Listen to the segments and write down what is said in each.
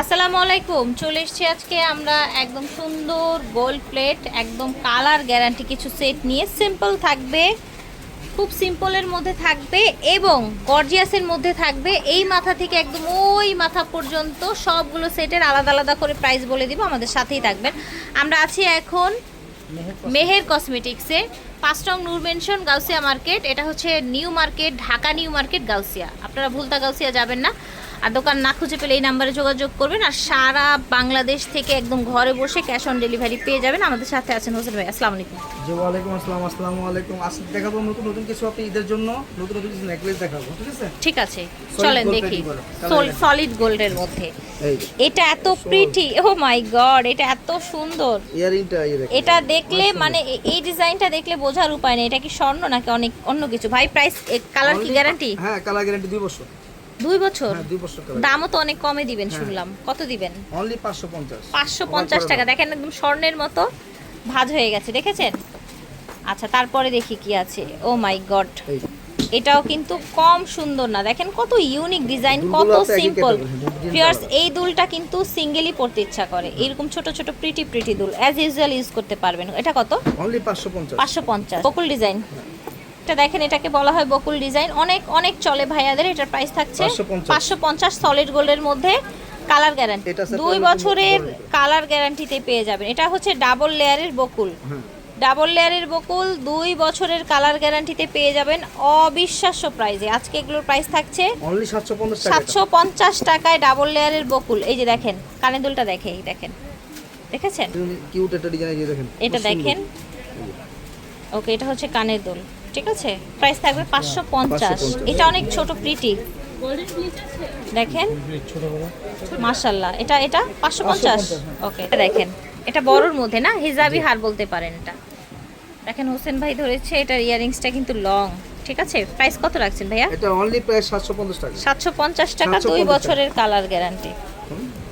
আসসালামু আলাইকুম। চলে এসেছি আজকে আমরা একদম সুন্দর গোল্ড প্লেট একদম কালার গ্যারান্টি কিছু সেট নিয়ে। সিম্পল থাকবে, খুব সিম্পলের মধ্যে থাকবে এবং গর্জিয়াসের মধ্যে থাকবে। এই মাথা থেকে একদম ওই মাথা পর্যন্ত সবগুলো সেটের আলাদা আলাদা করে প্রাইস বলে দিব, আমাদের সাথেই থাকবেন। আমরা আছি এখন মেহের কসমেটিক্সে পাঁচ নং নূর মেনশন গাউসিয়া মার্কেট এটা হচ্ছে new market Dhaka new market Gausia. আপনারা ভুলতা গাউসিয়া যাবেন না। আর দোকান না খুঁজে পেলে এই নাম্বারে যোগাযোগ করবেন আর সারা বাংলাদেশ থেকে একদম ঘরে বসে ক্যাশ অন ডেলিভারি পেয়ে যাবেন। আমাদের সাথে আছেন হোসেন ভাই আসসালামু আলাইকুম। জি ওয়ালাইকুম আসসালাম আসসালামু আলাইকুম। আজ দেখাবো নতুন নতুন কিছু আপনি ঈদের জন্য নতুন নতুন কিছু নেকলেস দেখাবো ঠিক আছে? ঠিক আছে চলেন দেখি। সলিড গোল্ডের মধ্যে। এটা এত প্রিটি ও মাই গড এটা এত সুন্দর। ইয়ারিংটা এটা দেখলে মানে এই ডিজাইনটা দেখলে বোঝার উপায় নেই। এটা কি স্বর্ণ নাকি অনেক অন্য কিছু? ভাই প্রাইস কালার কি গ্যারান্টি হ্যাঁ কালার গ্যারান্টি দুই বছর। দুই বছর? হ্যাঁ দামও তো অনেক কমে দিবেন শুনলাম। কত দিবেন? অনলি পাঁচশো পঞ্চাশ। পাঁচশো পঞ্চাশ টাকা। দেখেন একদম স্বর্ণের মতো ভাজ হয়ে গেছে। দেখেছেন? আচ্ছা তারপরে দেখি কি আছে। Oh my God. এটাও কিন্তু কম সুন্দর না। দেখেন কত ইউনিক ডিজাইন কত সিম্পল ফিয়ার্স এই দুলটা কিন্তু সিঙ্গেলই পড়তে ইচ্ছা করে। এরকম ছোট ছোট প্রিটি প্রিটি দুল। অ্যাজ ইউজুয়াল ইউজ করতে পারবেন। এটা কত? অনলি পাঁচশো পঞ্চাশ। পাঁচশো পঞ্চাশ। বকুল ডিজাইন এটা দেখেন এটাকে বলা হয় বকুল ডিজাইন। অনেক অনেক চলে ভাইয়াদের এটার প্রাইস থাকছে 550 পাঁচশো পঞ্চাশ সলিড গোল্ডের মধ্যে কালার গ্যারান্টি দুই বছরের কালার গ্যারান্টিতে পেয়ে যাবেন। এটা হচ্ছে ডাবল লেয়ারের বকুল। ডাবল লেয়ারের বকুল দুই বছরের কালার গ্যারান্টিতে পেয়ে যাবেন অবিশ্বাস্য প্রাইজে আজকে এগুলোর প্রাইস থাকছে সাতশো পঞ্চাশ টাকায় ডাবল লেয়ারের বকুল। এই যে দেখেন কানে দুলটা দেখে এই দেখেন। দেখেছেন? কিউট একটা ডিজাইন এই দেখেন। এটা দেখেন। ওকে এটা হচ্ছে কানের দুল। ঠিক আছে? প্রাইস থাকবে পাঁচশো পঞ্চাশ। এটা অনেক ছোট প্রিটি দেখেন? মাশাল্লাহ এটা এটা পাঁচশো পঞ্চাশ? ওকে এটা দেখেন। এটা বড়র মধ্যে না? হিজাবি হার বলতে পারেন এটা। দেখেন হোসেন ভাই ধরেছে এটার ইয়ারিংসটা কিন্তু লং ঠিক আছে? প্রাইস কত রাখছেন ভাইয়া? এটা অনলি সাতশো পঞ্চাশ টাকা। সাতশো পঞ্চাশ টাকা দুই বছরের কালার গ্যারান্টি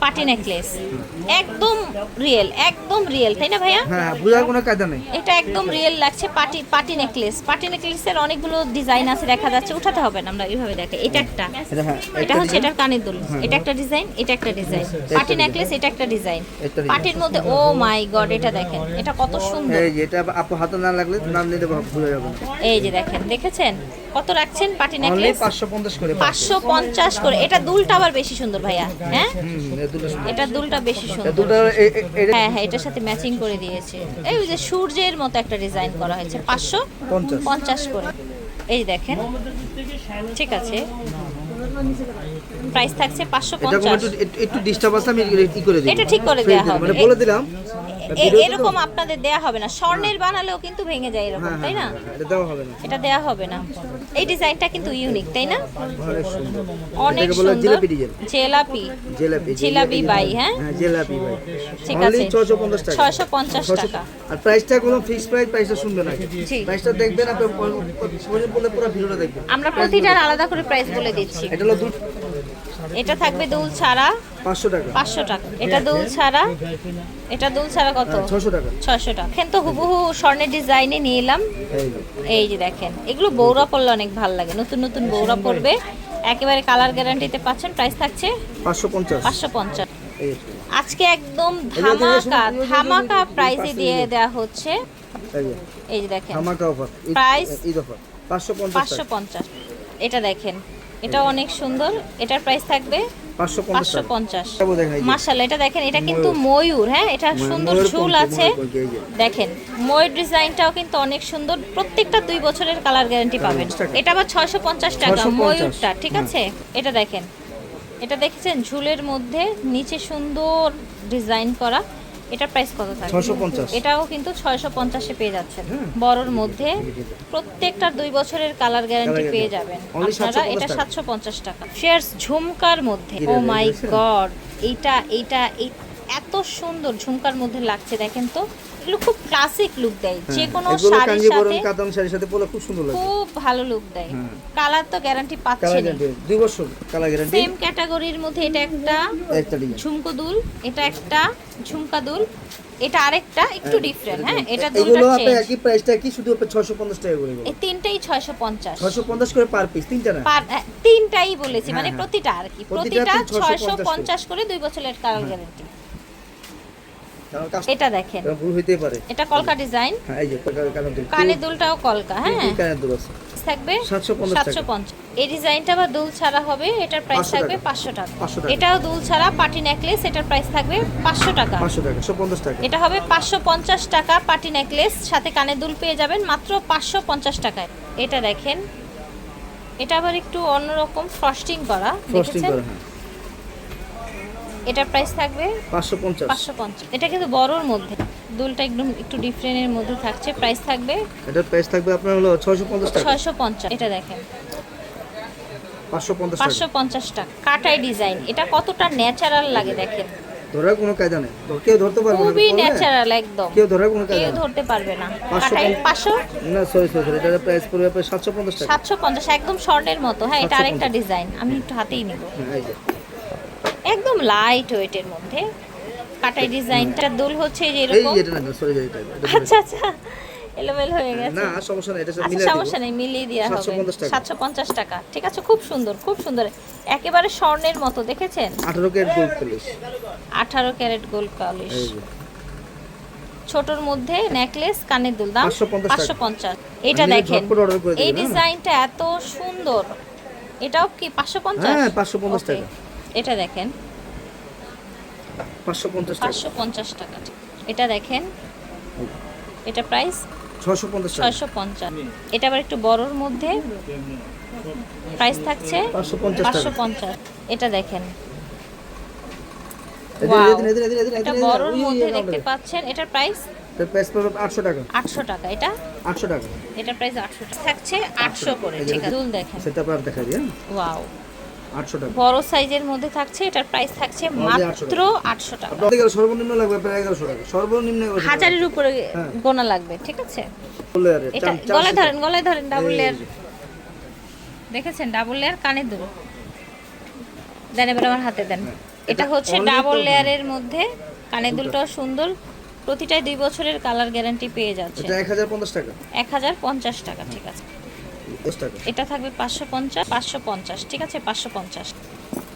পাটি নেকলেস একদম রিয়েল একদম রিয়েল তাই না ভাইয়া? হ্যাঁ বোঝার কোনো কায়দা নেই। এটা একদম রিয়েল লাগছে পাটি পাটি নেকলেস পাটি নেকলেসের অনেকগুলো ডিজাইন আছে দেখা যাচ্ছে উঠাতে হবে না আমরা এইভাবে দেখে। এটা একটা। এটা হ্যাঁ এটা হচ্ছে এটার কানের দুল। এটা একটা ডিজাইন এটা একটা ডিজাইন পাটি নেকলেস এটা একটা ডিজাইন। পাটির মধ্যে ও মাই গড এটা দেখেন এটা কত সুন্দর। এই যে এটা আপু হাতে না লাগলে নাম নিতে ভুলে যাবেন। এই যে দেখেন দেখেছেন? কত রাখছেন পাটি নেকলেস পাঁচশো পঞ্চাশ করে পাঁচশো পঞ্চাশ করে। এটা দুলটা আবার বেশি সুন্দর ভাইয়া হ্যাঁ। এটা দুলটা বেশি সুন্দর। হ্যাঁ হ্যাঁ এটার সাথে ম্যাচিং করে দিয়েছে। এই যে সূর্যের মতো একটা ডিজাইন করা হয়েছে পাঁচশো পঞ্চাশ। পঞ্চাশ করে। এই দেখেন ঠিক আছে। প্রাইস থাকছে পাঁচশো এটা কোনো পঞ্চাশ। একটু একটু- একটু আছে আমি ই করে দিই। এটা ঠিক করে দেয়া হবে। মানে বলে দিলাম এরকম আপনাদের দেয়া হবে না। স্বর্ণের বানালেও কিন্তু ভেঙে যায় এরকম হ্যাঁ তাই না? হ্যাঁ, এটা দেওয়া হবে না। এটা দেয়া হবে না। এই ডিজাইনটা কিন্তু ইউনিক তাই না? অনেক সুন্দর জিলাপি জেলাপি। বাই, হ্যাঁ? জেলাপি বাই। ঠিক আছে। 650 টাকা। 650 টাকা। আর প্রাইসটা কোনো ফিক্স প্রাইস প্রাইসটা শুনবেন না প্রাইসটা দেখবেন আপনি পুরো ভিডিওটা দেখবেন। আমরা প্রতিটার আলাদা করে প্রাইস বলে দিচ্ছি। এটা হলো এটা থাকবে দুল ছাড়া 500 টাকা। পাঁচশো টাকা। এটা দুল ছাড়া এটা দুল ছাড়া কত? 600 টাকা। ছয়শো টাকা। এখন তো হুবহু স্বর্ণের ডিজাইনে নিয়ে এলাম এই যে। দেখেন এগুলো বৌরা পরলে অনেক ভালো লাগে। নতুন নতুন বৌরা পরবে। একেবারে কালার গ্যারান্টিতে পাচ্ছেন। প্রাইস থাকছে 550 পাঁচশো পঞ্চাশ। এই আজকে একদম ধামাকা ধামাকা এই প্রাইসে দিয়ে দেওয়া হচ্ছে। এই যে। দেখেন। ধামাকা অফার। Price? ঈদ অফার। 550 পাঁচশো টাকা। পঞ্চাশ। এটা দেখেন। এটা অনেক সুন্দর। এটার প্রাইস থাকবে 550 পাঁচশো পঞ্চাশ। মার্শাল এটা দেখেন এটা কিন্তু ময়ূর। হ্যাঁ এটা সুন্দর ঝুল আছে। দেখেন ময়ূর ডিজাইনটাও কিন্তু অনেক সুন্দর। প্রত্যেকটা দুই বছরের কালার গ্যারান্টি পাবেন। এটা আবার ছয়শো পঞ্চাশ টাকা ময়ূরটা ঠিক আছে? এটা দেখেন এটা দেখেছেন ঝুলের মধ্যে নিচে সুন্দর ডিজাইন করা। এটার প্রাইস কত থাকে 650 এটাও কিন্তু ছয়শো পঞ্চাশে পেয়ে যাচ্ছেন। বড়র মধ্যে প্রত্যেকটার দুই বছরের কালার গ্যারান্টি পেয়ে যাবেন। আপনারা এটা টাকা। সাতশো পঞ্চাশ টাকা। শেয়ারস ঝুমকার মধ্যে। ও মাই গড এটা এইটা এই এত সুন্দর ঝুমকার মধ্যে লাগছে দেখেন তো। এগুলো খুব ক্লাসিক লুক দেয়। যে কোনো হ্যাঁ, শাড়ির সাথে কাতান শাড়ির সাথে পরে খুব সুন্দর লাগে। খুব ভালো লুক দেয়। হ্যাঁ। কালার তো গ্যারান্টি কালার পাচ্ছেন দুই বছর কালার গ্যারান্টি সেম ক্যাটাগরির মধ্যে এটা একটা একটা ঝুমকো দুল এটা একটা ঝুমকা দুল এটা আরেকটা একটু ডিফারেন্ট হ্যাঁ? এটা দুলটা এগুলো আপনার চেঞ্জ একই প্রাইসটা কি? শুধু আপনার ছশো পঞ্চাশ টাকা করে এই তিনটাই ছয়শো পঞ্চাশ। ছশো পঞ্চাশ করে পার পিস তিনটা না? পার হ্যাঁ, তিনটাই বলেছি হ্যাঁ, মানে হ্যাঁ। প্রতিটা আর কি। প্রতিটা প্রতিটা ছয়শো 650 পঞ্চাশ করে দুই বছরের কালার গ্যারান্টি এটা দেখেন। ভুল হইতেই পারে। এটা কলকা ডিজাইন। হ্যাঁ এই যে কানে দুলটাও কলকা হ্যাঁ। কানের দুল আছে। থাকবে 750 টাকা। সাতশো পঞ্চাশ। এই ডিজাইনটা বা দুল ছাড়া হবে এটার প্রাইস থাকবে পাঁচশো টাকা। 500 টাকা। এটাও দুল ছাড়া পাটি নেকলেস এটার প্রাইস থাকবে পাঁচশো টাকা। পাঁচশো টাকা একশো পঞ্চাশ টাকা। এটা হবে পাঁচশো পঞ্চাশ টাকা পাটি নেকলেস সাথে কানে দুল পেয়ে যাবেন মাত্র পাঁচশো পঞ্চাশ টাকায়। এটা দেখেন। এটা আবার একটু অন্যরকম ফ্রস্টিং করা দেখেছেন? হ্যাঁ। এটার প্রাইস থাকবে পাঁচশো পঞ্চাশ। পাঁচশো পঞ্চাশ। এটা কিন্তু বড়র মধ্যে। দুলটা একদম একটু ডিফারেন্টের মধ্যে থাকছে। প্রাইস থাকবে এটার প্রাইস থাকবে আপনার হলো ছয়শো পঞ্চাশ ছয়শো পঞ্চাশ এটা দেখেন। পাঁচশো পঞ্চাশ পাঁচশো টাকা। পঞ্চাশ কাটাই ডিজাইন এটা কতটা ন্যাচারাল লাগে দেখেন। ধরার কোনো কায়দা নেই। কেউ ধরতে পারবে না খুবই ন্যাচারাল একদম। কেউ ধরার কোনো কেউ ধরতে পারবে না। কাটাই পঞ্চাশ- পাঁচশো? না সরি সরি এটার প্রাইস পড়বে আপনার সাতশো পঞ্চাশ টাকা। সাতশো পঞ্চাশ একদম স্বর্ণের মতো। হ্যাঁ এটা আরেকটা ডিজাইন আমি একটু হাতেই নিব। হ্যাঁ এই যে। লাইট ওয়েটের মধ্যে। কাটাই ডিজাইনটা দুল হচ্ছে এই যে এই এরকম। এটা না সরি এটা এটা আচ্ছা আচ্ছা। এলোমেল হয়ে গেছে। না সমস্যা নেই এটা আচ্ছা মিলে সমস্যা নেই মিলিয়ে দেওয়া হবে। 750 টাকা। ঠিক আছে খুব সুন্দর খুব সুন্দর। একেবারে স্বর্ণের মতো দেখেছেন? আঠারো ক্যারেট গোল্ড পলিশ। আঠারো ক্যারেট গোল্ড পলিশ। ছোটর মধ্যে নেকলেস কানের দুল দাম 550 পাঁচশো পঞ্চাশ। এটা দেখেন। এই হ্যাঁ? ডিজাইনটা এত সুন্দর। এটাও কি পাঁচশো পঞ্চাশ? হ্যাঁ, 550 টাকা। এটা দেখেন। পাঁচশো পঞ্চাশ টাকা পাঁচশো পঞ্চাশ টাকা এটা দেখেন এটা প্রাইস ছশো পঞ্চাশ ছয়শো পঞ্চাশ এটা আবার একটু বড়র মধ্যে প্রাইস থাকছে 550 পাঁচশো পঞ্চাশ এটা দেখেন এটা বড়র মধ্যে দেখতে পাচ্ছেন এটার প্রাইস প্রাইস পড়বে টাকা টাকা এটা টাকা এটার প্রাইস আটশো টাকা থাকছে আটশো করে ঠিক আছে দুল দেখেন সেটা আপনার দেখা দিই হ্যাঁ ওয়াও আটশো টাকা। বড় সাইজের মধ্যে থাকছে এটার প্রাইস থাকছে Only 800 মাত্র আটশো টাকা। আপনাদের সর্বনিম্ন লাগবে প্রায় এগারোশো টাকা। সর্বনিম্ন। হাজারের উপরে হ্যাঁ। গোনা লাগবে ঠিক আছে? এটা গলায় ধরেন গলায় ধরেন ডাবল লেয়ার দেখেছেন? ডাবল লেয়ার কানে দুল। দেন এবার আমার হাতে দেন। হ্যাঁ। এটা হচ্ছে ডাবল লেয়ারের মধ্যে কানের দুলটাও সুন্দর। প্রতিটাই দুই বছরের কালার গ্যারান্টি পেয়ে যাচ্ছে এটা এক হাজার পঞ্চাশ টাকা। এক হাজার পঞ্চাশ টাকা ঠিক আছে। এটা থাকবে পাঁচশো পঞ্চাশ পাঁচশো পঞ্চাশ ঠিক আছে? পাঁচশো পঞ্চাশ।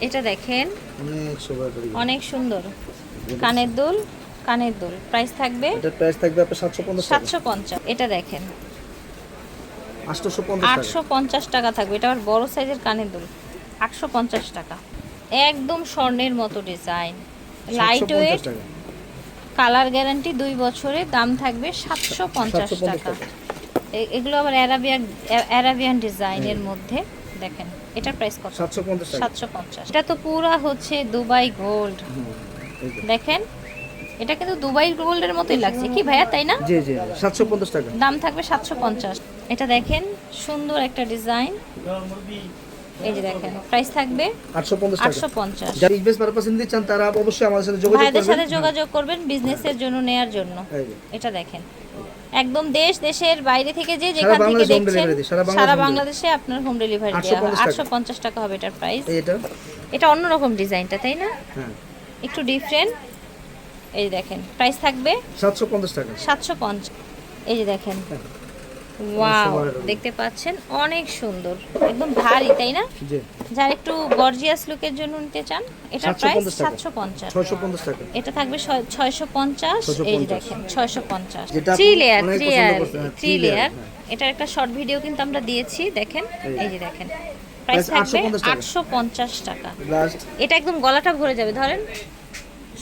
এটা দেখেন। অনেক সুন্দর কানের দুল কানের দুল। প্রাইস থাকবে প্রাইস থাকবে সাতশো পঞ্চাশ এটা দেখেন। আটশো পঞ্চাশ টাকা থাকবে। এটা আবার বড় সাইজের কানের দুল। আটশো পঞ্চাশ টাকা। একদম স্বর্ণের মতো design. Light weight colour guarantee দুই বছরে দাম থাকবে সাতশো পঞ্চাশ টাকা। এগুলো আবার অ্যারাবিয়ান অ্যারাবিয়ান ডিজাইনের মধ্যে দেখেন এটার প্রাইস কত? সাতশো পঞ্চাশ টাকা। সাতশো পঞ্চাশ। এটা তো পুরা হচ্ছে দুবাই গোল্ড। দেখেন এটা কিন্তু দুবাই গোল্ডের মতোই লাগছে। কি ভাইয়া তাই না? জি জি সাতশো পঞ্চাশ টাকা। দাম থাকবে সাতশো পঞ্চাশ। এটা দেখেন সুন্দর একটা ডিজাইন এই যে দেখেন প্রাইস থাকবে আটশো পঞ্চাশ টাকা। আটশো পঞ্চাশ। যারা বিজনেস পারপাস নিতে চান তারা অবশ্যই আমাদের সাথে যোগাযোগ করবেন। ভাইদের সাথে যোগাযোগ করবেন বিজনেসের জন্য নেয়ার জন্য। এটা দেখেন। একদম দেশ দেশের বাইরে থেকে যে যেখান থেকে দেখছেন সারা বাংলাদেশে আপনার হোম ডেলিভারি 850 দেওয়া হয় টাকা। আটশো পঞ্চাশ টাকা হবে এটার প্রাইস এটা অন্যরকম ডিজাইনটা তাই না? হ্যাঁ। একটু ডিফারেন্ট এই দেখেন প্রাইস থাকবে সাতশো পঞ্চাশ টাকা। সাতশো পঞ্চাশ। এই যে দেখেন। হ্যাঁ। ওয়াও দেখতে পাচ্ছেন অনেক সুন্দর একদম ভারী তাই না? যারা একটু গর্জিয়াস লুকের জন্য নিতে চান এটা 750 প্রাইস টাকা। সাতশো পঞ্চাশ। ছয়শো পঞ্চাশ টাকা। এটা থাকবে ছয়শো পঞ্চাশ এই যে 650 দেখেন ছয়শো পঞ্চাশ। থ্রি লেয়ার অনেক থ্রি লেয়ার থ্রি লেয়ার। এটার একটা শর্ট ভিডিও কিন্তু আমরা দিয়েছি দেখেন এই। যে। দেখেন। প্রাইস থাকবে 850 টাকা। পঞ্চাশ টাকা। এটা একদম গলাটা ভরে যাবে ধরেন।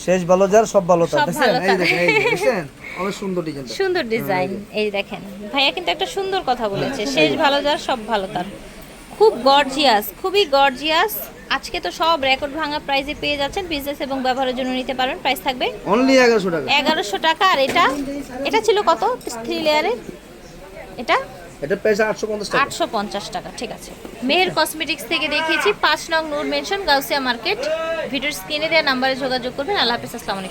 শেষ ভালো যার সব ভালো তার এই দেখেন এই যে, দেখছেন? অনেক সুন্দর ডিজাইনটা সুন্দর ডিজাইন এই দেখেন। ভাইয়া কিন্তু একটা সুন্দর কথা বলেছে শেষ ভালো যার সব ভালো তার। খুব গর্জিয়াস খুবই গর্জিয়াস আজকে তো সব রেকর্ড ভাঙা প্রাইসে পেয়ে যাচ্ছেন বিজনেস এবং ব্যবহারের জন্য নিতে পারবেন প্রাইস থাকবে অনলি এগারোশো টাকা। এগারোশো টাকা আর এটা এটা ছিল কত? থ্রি লেয়ারের এটা? এটা প্রাইস আটশো পঞ্চাশ টাকা। আটশো পঞ্চাশ টাকা ঠিক আছে। মেহের কসমেটিক্স থেকে দেখিয়েছি পাঁচ নং নূর মেনশন গাউসিয়া মার্কেট ভিডিওর স্ক্রিনে দেওয়া নাম্বারে যোগাযোগ করবেন। আল্লাহ হাফিজ আসসালামু আলাইকুম।